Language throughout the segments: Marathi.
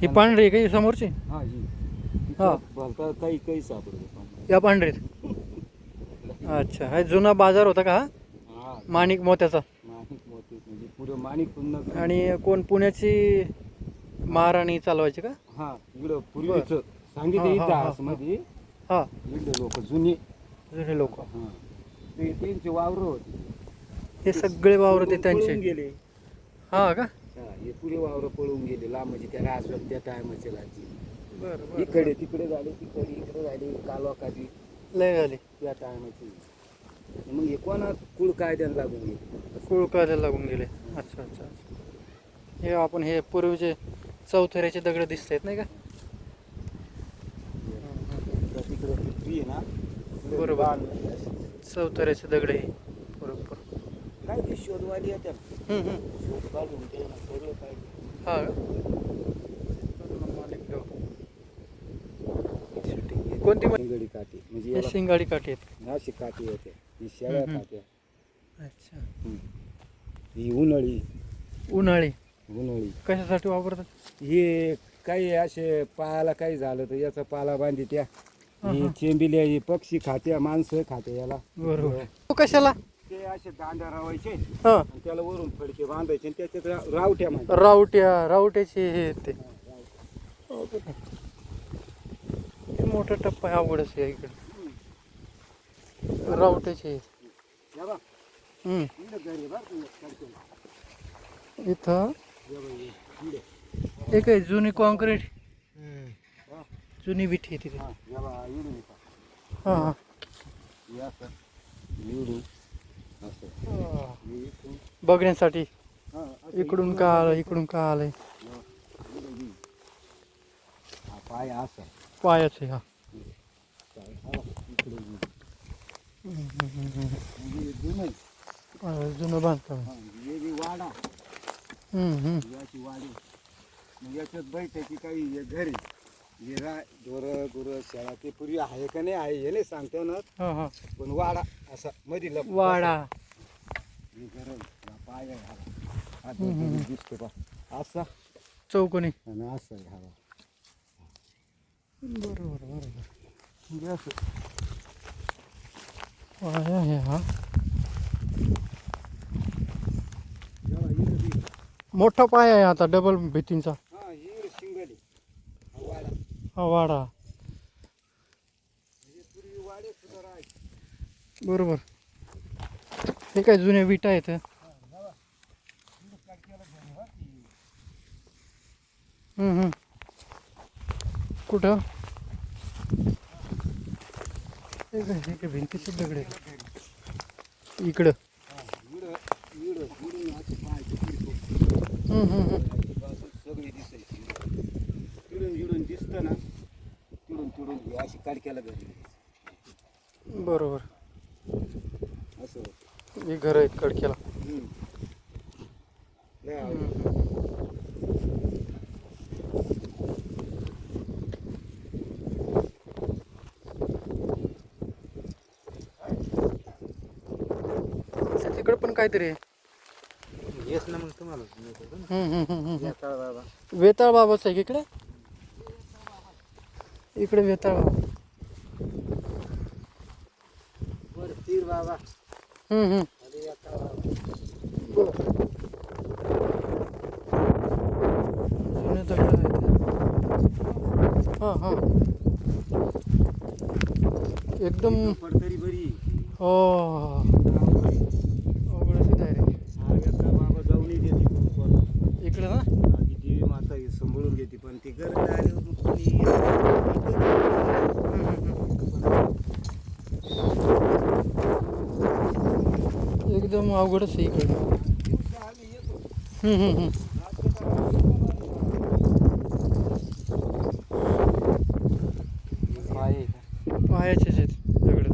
ही पांढरी आहे का? ही समोरची? हा ही. हा. भलता काही काही सापडतो या पांढरीत. अच्छा हा जुना बाजार होता का हा? हा. माणिक मोत्याचा. माणिक मोती म्हणजे पुढं माणिक पुन्हा आणि कोण पुण्याची महाराणी चालवायची का? हा इकडं पूर्वीच सांगितलं हा, हा, हा, हा. इकडे लोक जुने. जुने लोक. हा. ते त्यांचे वावर होते. हे सगळे वावर ते पळून त्यांचे गेले. हा का? हा पुढे वावर पळून गेले लांब म्हणजे त्या राजवट त्या टायमाचे राजी. बरं इकडे तिकडे झाले तिकडे इकडे झाले कालवा काजी. लय झाली. त्या टायमाची. मग हे कोणा कुळ कायद्याला लागून गेले? कुळ करायला लागून गेले. अच्छा अच्छा हे आपण हे पूर्वीचे चौथऱ्याचे दगड दिसत आहेत नाही का? तिकडे ना बरोबर. चौथऱ्याचे दगड हे. काय ते शोधवाली येतात हम्म, हम्म. शोध काढून ते सगळं पाहिजे हा. का. कोणती माहिती? शिंगडी काठी. म्हणजे हे याला शिंगाडी काठी आहेत. अशी काठी येते ही शेळ्या हम्म, हम्म. काट्या अच्छा. ही उन्हाळी. उन्हाळी. उन्हाळी. कशासाठी वापरतात? हे काही असे पायाला काही झालं तर याचा पाला बांधी त्या. ही. चेंबिल्या ही पक्षी खात्या माणसं खाते याला. बरोबर. तो कशाला? असे दांड्या रावायचे. हा. आणि त्याला वरून फडके बांधायचे आणि त्याच्यात रा- रावट्या म्हणतात. रावट्या रावट्याचे हे ते. हे मोठा टप्पा आहे अवघडच आहे इकडे. रावट्याचे. हे. या बा, हम्म. इकडं घर आहे बरं का, एक फडके. इथं? या बा, इकडे. एक आहे जुनी कॉन्क्रीट? हा, जुनी विठी आहे तिथे. हा, या बा. हा हा. हे इकडून, असं. बघण्यासाठी. इकडून का आलं इकडून का आलंय? पाय असा पायाचे हा. जुनं आहे. हा, जुनं बांधकाम वाडा अशी वाडी. मग याच्यात बैठायची काही घरी. हे राय ढोरं गुरं शेळा ते पूर्वी आहे का नाही आहे हे नाही सांगता ना हा हा. पण वाडा असा मध्ये लप वाडा. दिसतो पा असा चौकोनी. आणि असा बरोबर बरोबर म्हणजे असं पाया आहे हा मोठा पाय आहे आता डबल भीतींचा. हा वाडा बरोबर. हे काय जुन्या विटा आहेत? हा, कुठं? हे काय दगड इकडं. इकडं असं पाहायचं सगळी दिसायची तिडून जिडून दिसतं ना तिडून तिडून अशी काडक्याला घरी बरोबर. हे घर आहेत कडक्याला तिकडं पण काहीतरी आहे. येस ना मग तुम्हाला हम्म, हम्म, हम्म, हम्म. बाबा. वेताळ बाबाच आहे इकडे? इकडे वेताळ बाबा. बर तीर बाबा. हम्म, हम्म. जुने दगड आहेत हां हां एकदम पडतरी बरी हो अवघडच बाबा जाऊन कोण इकडे ना? देवी माता सांभाळून घेते पण ती गरज आली एकदम अवघडच आहे इकडे. आम्ही येतो हम्म, हम्म, हम्म. पाय. पायाचेच आहेत. दगड.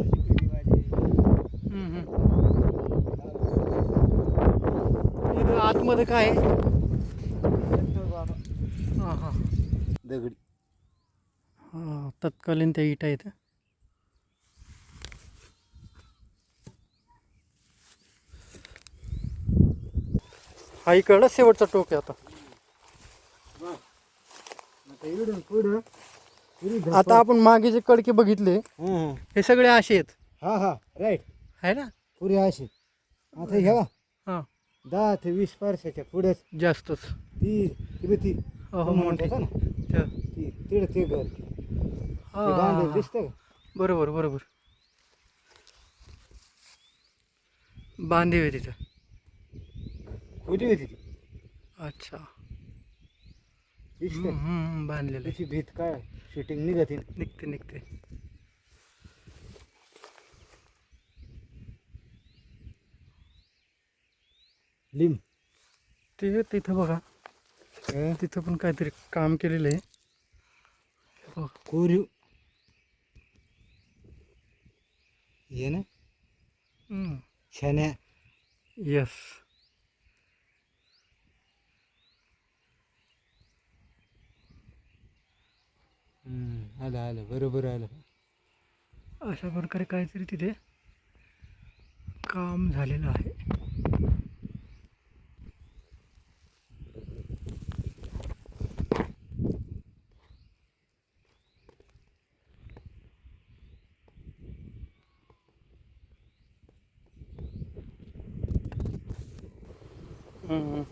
इथं आतमध्ये काय आहे? हां हां. दगडी हां तत्कालीन त्या इटा आहेत हा इकडला शेवटचा टोक आहे आता. आता आपण मागे जे कडके बघितले हा सगळे असे आहेत. हा हा राईट आहे ना? पुरी अशी आता हे बघा. हां. दहा ते वीस वर्षाच्या पुढेच. जास्तच. ती ती बी ती घर. दिसतं का. बरोबर बरोबर. बांधीव आहे तिथं. होती ती अच्छा दिसतं हम्म, हम्म, बांधलेलं आहे त्याची भीत काय शूटिंग निघते निघते निघते लिंब ते तिथं बघा हं? तिथं पण काहीतरी काम केलेलं आहे हो कोरीव ये ना छान्या यस हम्म, आलं आलं बरोबर आलं अशा प्रकारे काहीतरी तिथे काम झालेलं आहे हम्म.